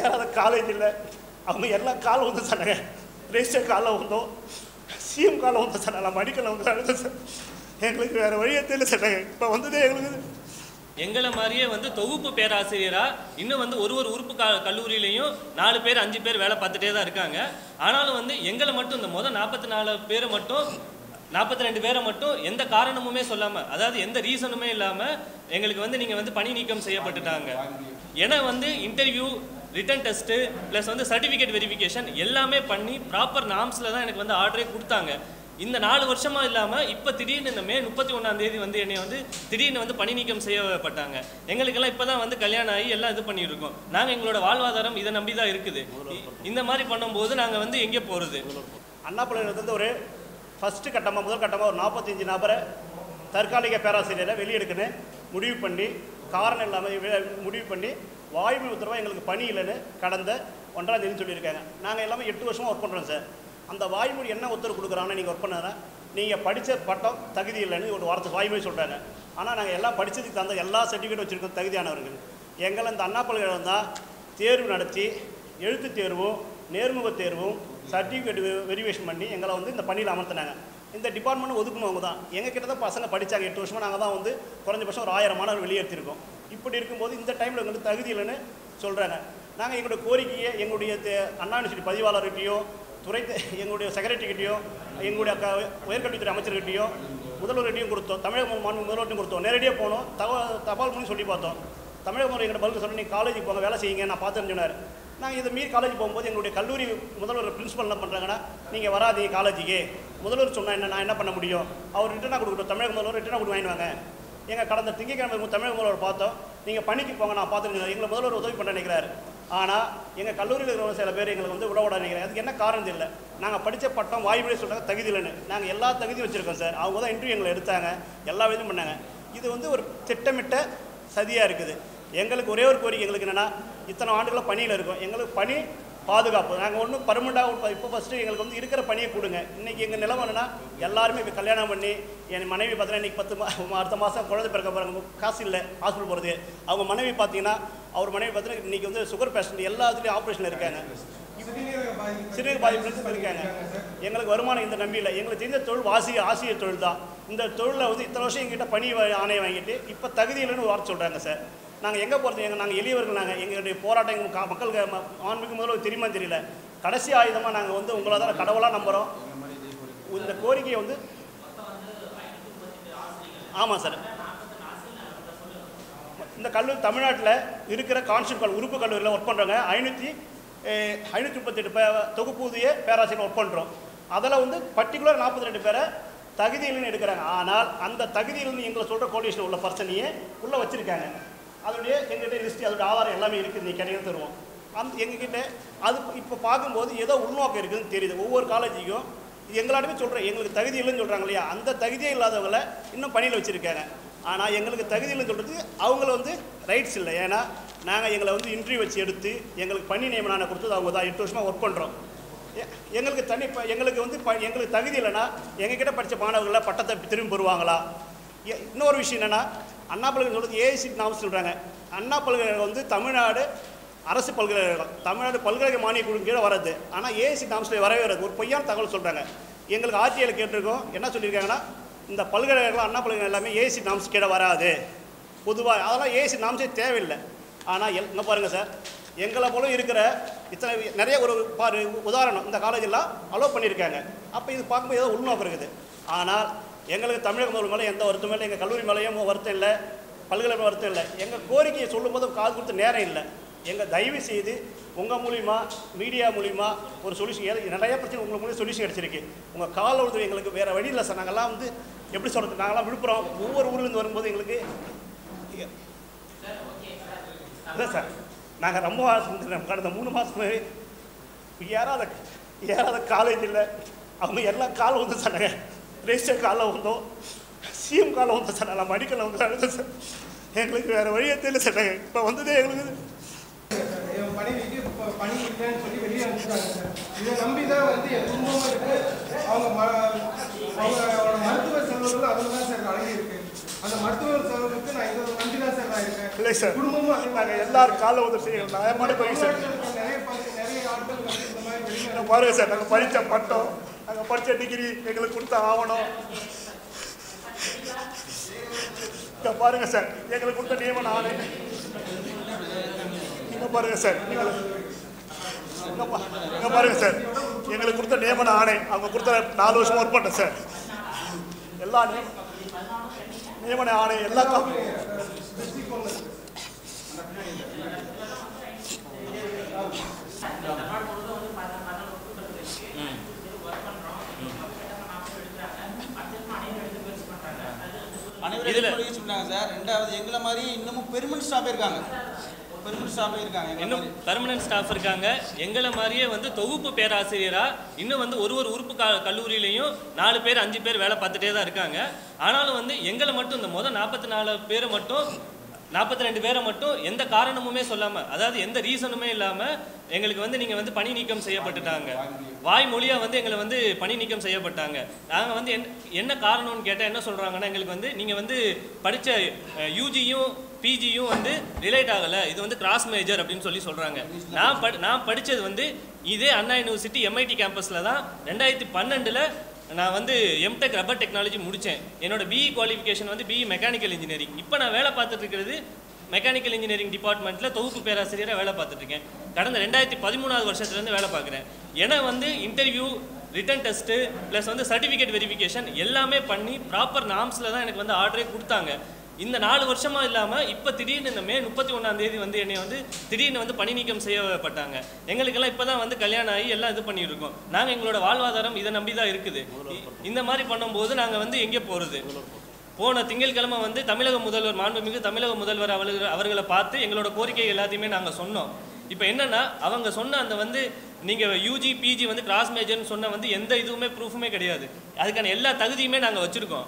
ஏறாத காலேஜ் இல்லை. அவங்க எல்லாம் காலம் வந்து சொன்னாங்க. ரெஜிஸ்டர் காலம் வந்தோம் சிஎம் காலம் வந்து சொன்னாங்க. மெடிக்கல் வந்து சார் எங்களுக்கு வேறு வழியே தெரியல சொன்னாங்க. இப்போ வந்ததே எங்களுக்கு. எங்களை மாதிரியே வந்து தொகுப்பு பேராசிரியராக இன்னும் வந்து ஒரு ஒரு உறுப்பு க கல்லூரியிலையும் நாலு பேர் அஞ்சு பேர் வேலை பார்த்துட்டே தான் இருக்காங்க. ஆனாலும் வந்து எங்களை மட்டும் இந்த மொதல் நாற்பத்தி நாலு பேரை மட்டும் நாற்பத்தி ரெண்டு பேரை மட்டும் எந்த காரணமுமே சொல்லாமல் அதாவது எந்த ரீசனுமே இல்லாமல் எங்களுக்கு வந்து நீங்கள் வந்து பணி நீக்கம் செய்யப்பட்டுட்டாங்க. ஏன்னா வந்து இன்டர்வியூ ரிட்டன் டெஸ்ட்டு ப்ளஸ் வந்து சர்டிஃபிகேட் வெரிஃபிகேஷன் எல்லாமே பண்ணி ப்ராப்பர் நாம்ஸில் தான் எனக்கு வந்து ஆர்டரே கொடுத்தாங்க. இந்த நாலு வருஷமாக இல்லாமல் இப்போ திடீர்னு இந்த மே முப்பத்தி ஒன்றாந்தேதி தேதி வந்து என்னை வந்து திடீர்னு வந்து பணி நீக்கம் செய்யப்பட்டாங்க எங்களுக்கெல்லாம் இப்போ தான் வந்து கல்யாணம் ஆகி எல்லாம் இது பண்ணியிருக்கோம். நாங்கள் எங்களோட வாழ்வாதாரம் இதை நம்பி தான் இருக்குது. இந்த மாதிரி பண்ணும்போது நாங்கள் வந்து எங்கே போகிறது அண்ணா பல்கலைக்கழகத்துல ஒரு ஃபஸ்ட்டு கட்டமாக முதல் கட்டமாக ஒரு நாற்பத்தஞ்சு நபரை தற்காலிக பேராசிரியரை வெளியெடுக்கணும் முடிவு பண்ணி காரணம் இல்லாமல் முடிவு பண்ணி வாய்மை உத்தரவாக எங்களுக்கு பணி இல்லைன்னு கடந்த ஒன்றாம் தேதி சொல்லியிருக்காங்க. நாங்கள் எல்லாமே எட்டு வருஷமாக ஒர்க் பண்ணுறோம் சார். அந்த வாய்மொழி என்ன உத்தரவு கொடுக்குறாங்கன்னு நீங்கள் ஒர்க் பண்ணுறேன் நீங்கள் படித்த பட்டம் தகுதி இல்லைன்னு ஒரு வார்த்தை வாய்மொழி சொல்கிறாங்க ஆனால் நாங்கள் எல்லாம் படித்ததுக்கு தந்த எல்லா சர்டிஃபிகேட் வச்சுருக்கோம் தகுதியானவர்கள். எங்களை இந்த அண்ணா பல்கலைக்கழகம் தான் தேர்வு நடத்தி எழுத்துத் தேர்வும் நேர்முக தேர்வும் சர்டிஃபிகேட் வெரிவேஷன் பண்ணி எங்களை வந்து இந்த பணியில் அமர்த்தினாங்க. இந்த டிபார்ட்மெண்ட் ஒதுக்குனவங்க தான் எங்கள் கிட்ட தான் பசங்க படித்தாங்க எட்டு வருஷமாக நாங்கள் தான் வந்து குறைஞ்சபட்சம் ஒரு ஆயிரம் மாணவர் வெளியேற்றிருக்கோம். இப்படி இருக்கும்போது இந்த டைமில் எங்களுக்கு தகுதி இல்லைன்னு சொல்கிறாங்க நாங்கள் எங்களுடைய கோரிக்கையை எங்களுடைய அண்ணா யூனிவர்சிட்டி பதிவாளர்கிட்டையோ துறை எங்களுடைய செக்ரட்டரிகிட்டையோ எங்களுடைய க உயர்கல்வித்துறை அமைச்சர்கிட்டையோ முதல்வர்கிட்டையும் கொடுத்தோம். தமிழக மாநில முதல்வர்கிட்டையும் கொடுத்தோம். நேரடியாக போனோம். தகவல் தபால் மூலம் சொல்லி பார்த்தோம். தமிழக முறை எங்கிட்ட பதில் சொல்லி நீங்கள் காலேஜுக்கு போங்க வேலை செய்யுங்க. நான் பார்த்துன்னு சொன்னார். நாங்கள் இதை மீறி காலேஜ் போகும்போது எங்களுடைய கல்லூரி முதல்வர் பிரின்ஸிபல் என்ன பண்ணுறாங்கன்னா நீங்கள் வராதீங்க காலேஜுக்கு முதல்வர் சொன்னால் என்ன நான் என்ன பண்ண முடியும்? அவர் ரிட்டனாக கொடுக்கட்டும். தமிழக முதல்வர் ரிட்டனாக கொடுத்து வாங்கிடுவாங்க. எங்கள் கடந்த திங்கக்கிழமை தமிழக முதல்வர் பார்த்தோம். நீங்கள் பணிக்கு போங்க நான் பார்த்துருக்கேன் எங்களை முதல்வர் உதவி பண்ண நினைக்கிறாரு. ஆனால் எங்கள் கல்லூரியில் இருக்கிற சில பேர் எங்களுக்கு வந்து விட விட அதுக்கு என்ன காரணம் தெரியல. நாங்கள் படித்த பட்டம் வாய்மொழி சொல்கிறாங்க தகுதி இல்லைன்னு. நாங்கள் எல்லா தகுதியும் வச்சுருக்கோம் சார். அவங்க தான் இன்டர்வியூ எங்களை எடுத்தாங்க. எல்லா விதமும் பண்ணாங்க. இது வந்து ஒரு திட்டமிட்ட சதியாக இருக்குது. எங்களுக்கு ஒரே ஒரு கோரிக்கை எங்களுக்கு என்னென்னா இத்தனை ஆண்டுகளாக பணியில் இருக்கும். எங்களுக்கு பணி பாதுகாப்பு. நாங்கள் ஒன்றும் பர்மனெண்ட்டாக இப்போ ஃபஸ்ட்டு எங்களுக்கு வந்து இருக்கிற பணியை கொடுங்க. இன்றைக்கி எங்கள் நிலைமை என்னன்னா எல்லாருமே இப்போ கல்யாணம் பண்ணி என் மனைவி பார்த்தீங்கன்னா இன்றைக்கி பத்து மா அடுத்த மாதம் குழந்தை பிறக்க போகிறாங்க காசு இல்லை ஹாஸ்பிட்டல் போகிறது அவங்க மனைவி பார்த்தீங்கன்னா அவர் மனைவி பார்த்தீங்கன்னா இன்றைக்கி வந்து சுகர் பேஷண்ட் எல்லாத்துலேயும் ஆப்ரேஷன் இருக்காங்க. சிறுநீர் பாதிப்பு இருக்காங்க. எங்களுக்கு வருமானம் இந்த நம்பி இல்லை. எங்களுக்கு தெரிஞ்ச தொழில் வாசி ஆசிரியர் தொழில் தான். இந்த தொழிலில் வந்து இத்தனை வருஷம் எங்கிட்ட பணி ஆணையம் வாங்கிட்டு இப்போ தகுதி இல்லைன்னு ஒரு வார்த்தை சொல்கிறாங்க சார். நாங்கள் எங்கே போகிறது எங்கள் நாங்கள் எளியவர்கள் நாங்கள் எங்களுடைய போராட்டம் எங்கள் கா- மக்களுக்கு ஆன்மீக முதல்ல தெரியுமா தெரியல. கடைசி ஆயுதமாக நாங்கள் வந்து உங்களை தான் கடவுளாக நம்புகிறோம் இந்த கோரிக்கையை வந்து ஆமாம் சார். இந்த கல்லூரி தமிழ்நாட்டில் இருக்கிற கான்ஸ்டியூட் உறுப்பு கல்லூரியில் ஒர்க் பண்ணுறவங்க ஐநூற்றி ஐநூற்றி முப்பத்தெட்டு பே தொகுப்பூதிய பேராசிரியர் ஒர்க் பண்ணுறோம் அதில் வந்து பர்டிகுலர் நாற்பத்தி ரெண்டு பேரை தகுதியில்னு எடுக்கிறாங்க. ஆனால் அந்த தகுதியிலிருந்து எங்களை சொல்கிற கோடிஷன் உள்ள பர்சனையே உள்ளே வச்சுருக்காங்க. அதோடைய எங்கிட்ட லிஸ்ட் அதோட ஆதாரம் எல்லாமே இருக்குது. நீ கிடையாது தருவோம். அந்த எங்ககிட்ட அது இப்போ பார்க்கும்போது ஏதோ உள்நோக்கம் இருக்குதுன்னு தெரியுது. ஒவ்வொரு காலேஜுக்கும் எங்களாட்டுமே சொல்கிறேன் எங்களுக்கு தகுதி இல்லைன்னு சொல்கிறாங்க இல்லையா? அந்த தகுதியே இல்லாதவங்களை இன்னும் பணியில் வச்சுருக்காங்க. ஆனால் எங்களுக்கு தகுதி இல்லைன்னு சொல்கிறது அவங்கள வந்து ரைட்ஸ் இல்லை. ஏன்னா நாங்கள் எங்களை வந்து இன்டர்வியூ வச்சு எடுத்து எங்களுக்கு பணி நியமனான கொடுத்தது அவங்க தான். எட்டு வருஷமாக ஒர்க் பண்ணுறோம் எங்களுக்கு தனி ப- எங்களுக்கு வந்து ப எங்களுக்கு தகுதி இல்லைன்னா எங்ககிட்ட படித்த மாணவர்களை பட்டத்தை திரும்பி பெறுவாங்களா? இன்னொரு விஷயம் என்னென்னா அண்ணா பல்கலை சொல்கிறது ஏஐசி நாம சொல்கிறாங்க அண்ணா பல்கலைக்கழகம் வந்து தமிழ்நாடு அரசு பல்கலைக்கழகம். தமிழ்நாடு பல்கலைக்கழக மானிய குழு கீழே வராது ஆனால் ஏஐசி நாம்ஸில் வரவே வராது. ஒரு பொய்யான தகவல் சொல்கிறாங்க எங்களுக்கு ஆர்டிஐயில் கேட்டிருக்கோம். என்ன சொல்லியிருக்காங்கன்னா இந்த பல்கலைக்கழகம் அண்ணா பல்கலைக்கழகம் எல்லாமே ஏசி நாம்ஸ் கீழே வராது. பொதுவாக அதெல்லாம் ஏசி நாம்ஸே தேவையில்லை. ஆனால் எல் இங்கே பாருங்கள் சார். எங்களை போல இருக்கிற இத்தனை நிறைய ஒரு பாரு உதாரணம். இந்த காலேஜெல்லாம் அலோவ் பண்ணியிருக்காங்க. அப்போ இது பார்க்கும்போது ஏதோ உள்நோக்கம் இருக்குது. ஆனால் எங்களுக்கு தமிழக முதல்வர் மேலே எந்த வருத்தமும் இல்லை எங்கள் கல்லூரி மேலேயும் வருத்தம் இல்லை பல்கலைக்கழகம் வருத்தம் இல்லை. எங்கள் கோரிக்கையை சொல்லும்போது காது கொடுத்து நேரம் இல்லை. எங்கள் தயவு செய்து உங்கள் மூலிமா மீடியா மூலிமா ஒரு சொல்யூஷன் நிறைய பிரச்சனை உங்கள் மூலியம் சொல்யூஷன் கிடச்சிருக்கு. உங்கள் கால உழுது எங்களுக்கு வேறு வழி இல்லை சார். நாங்கள்லாம் வந்து எப்படி சொல்கிறது நாங்களாம் விழுப்புரம் ஒவ்வொரு ஊர்லேருந்து வரும்போது எங்களுக்கு இல்லை சார். நாங்கள் ரொம்ப கடந்த மூணு மாதமே ஏறாத ஏறாத காலேஜ் இல்லை அவங்க எல்லாம் கால் வந்து சொன்னாங்க. ரெஜிஸ்டர் காலம் வந்தோம். சிஎம் காலம் வந்து சொன்னாங்க மெடிக்கல் வந்து சார். எங்களுக்கு வேறு வழியே தெரியல சொன்னாங்க இப்போ வந்ததே எங்களுக்கு. பணி சார். சார் சார் இல்லை சார். நாங்கள் எல்லாரும் கால உதவி செய்யணும் நியாயமான பகுதி சார். தமிழ்நாட்டுல நிறைய பங்கு- நிறைய ஆட்கள் வந்து இந்த மாதிரி வெளிநாடு இங்க பாருங்க சார். நாங்கள் படித்த பட்டம் நாங்கள் படித்த டிகிரி எங்களுக்கு கொடுத்த ஆவணம். இங்கே பாருங்க சார் எங்களுக்கு கொடுத்த நியமன ஆணை இங்கே பாருங்க சார் எங்களுக்கு பா- பாருங்க சார் எங்களுக்கு கொடுத்த நியமன ஆணை அவங்க கொடுத்த நாலு வருஷம் ஒர்க் பண்ணேன் சார் எல்லா நியம- நியமன ஆணை எல்லா கா- இதுல- சொன்னாங்க சார். ரெண்டாவது எங்களை மாதிரி இன்னமும் பெர்மனன்ட் ஸ்டாஃப் இருக்காங்க. இன்னும். பெர்மனன்ட் ஸ்டாஃப் இருக்காங்க. எங்களை மாதிரியே வந்து தொகுப்பு பேராசிரியரா இன்னும் வந்து ஒரு ஒரு உறுப்பு கல்லூரியிலையும் நாலு பேர் அஞ்சு பேர் வேலை பார்த்துட்டே தான் இருக்காங்க. ஆனாலும் வந்து எங்களை மட்டும் இந்த முதல் நாற்பத்தி நாலு பேரை மட்டும் நாற்பத்தி ரெண்டு பேரை மட்டும் எந்த காரணமுமே சொல்லாம அதாவது எந்த ரீசனுமே இல்லாம எங்களுக்கு வந்து நீங்க வந்து பணி நீக்கம் செய்யப்பட்டுட்டாங்க. வாய்மொழியா வந்து எங்களை வந்து பணி நீக்கம் செய்யப்பட்டாங்க. நாங்க வந்து என்ன என்ன காரணம்னு கேட்டா என்ன சொல்றாங்கன்னா எங்களுக்கு வந்து நீங்க வந்து படிச்ச யூஜியும் பிஜியும் வந்து ரிலேட் ஆகல. இது வந்து கிராஸ் மேஜர் அப்படின்னு சொல்லி சொல்றாங்க. நான் படி நான் படிச்சது வந்து இதே அண்ணா யூனிவர்சிட்டி எம்ஐடி கேம்பஸ்ல தான் ரெண்டாயிரத்தி பன்னெண்டுல நான் வந்து எம்டெக் ரப்பர் டெக்னாலஜி முடித்தேன் என்னோட பிஇ குவாலிஃபிகேஷன் வந்து பிஇ மெக்கானிக்கல் இன்ஜினியரிங் இப்போ நான் வேலை பார்த்துட்டு இருக்கிறது மெக்கானிக்கல் இன்ஜினியரிங் டிபார்ட்மெண்ட்டில் தொகுப்பு பேராசிரியராக வேலை பார்த்துட்ருக்கேன் கடந்த ரெண்டாயிரத்தி பதிமூணாவது வருஷத்துலேருந்து வேலை பார்க்குறேன். ஏன்னா வந்து இன்டர்வியூ ரிட்டன் டெஸ்ட்டு ப்ளஸ் வந்து சர்டிஃபிகேட் வெரிஃபிகேஷன் எல்லாமே பண்ணி ப்ராப்பர் நாம்ஸில் தான் எனக்கு வந்து ஆர்டரே கொடுத்தாங்க. இந்த நாலு வருஷமா இல்லாம இப்ப திடீர்னு இந்த மே முப்பத்தி ஒண்ணாம் தேதி வந்து என்னை வந்து திடீர்னு வந்து பணி நீக்கம் செய்யப்பட்டாங்க எங்களுக்கெல்லாம் இப்பதான் வந்து கல்யாணம் ஆகி எல்லாம் இது பண்ணிட்டு இருக்கோம் நாங்க எங்களோட வாழ்வாதாரம் இதை நம்பி தான் இருக்குது இந்த மாதிரி பண்ணும்போது நாங்க வந்து எங்கே போறது? போன திங்கட்கிழமை வந்து தமிழக முதல்வர் மாண்புமிகு தமிழக முதல்வர் அவர்கள் அவர்களை பார்த்து எங்களோட கோரிக்கை எல்லாத்தையுமே நாங்கள் சொன்னோம். இப்போ என்னன்னா அவங்க சொன்ன அந்த வந்து நீங்கள் யூஜி பிஜி வந்து கிராஸ் மேஜர்னு சொன்ன வந்து எந்த இதுவுமே ப்ரூஃபுமே கிடையாது. அதுக்கான எல்லா தகுதியுமே நாங்கள் வச்சுருக்கோம்.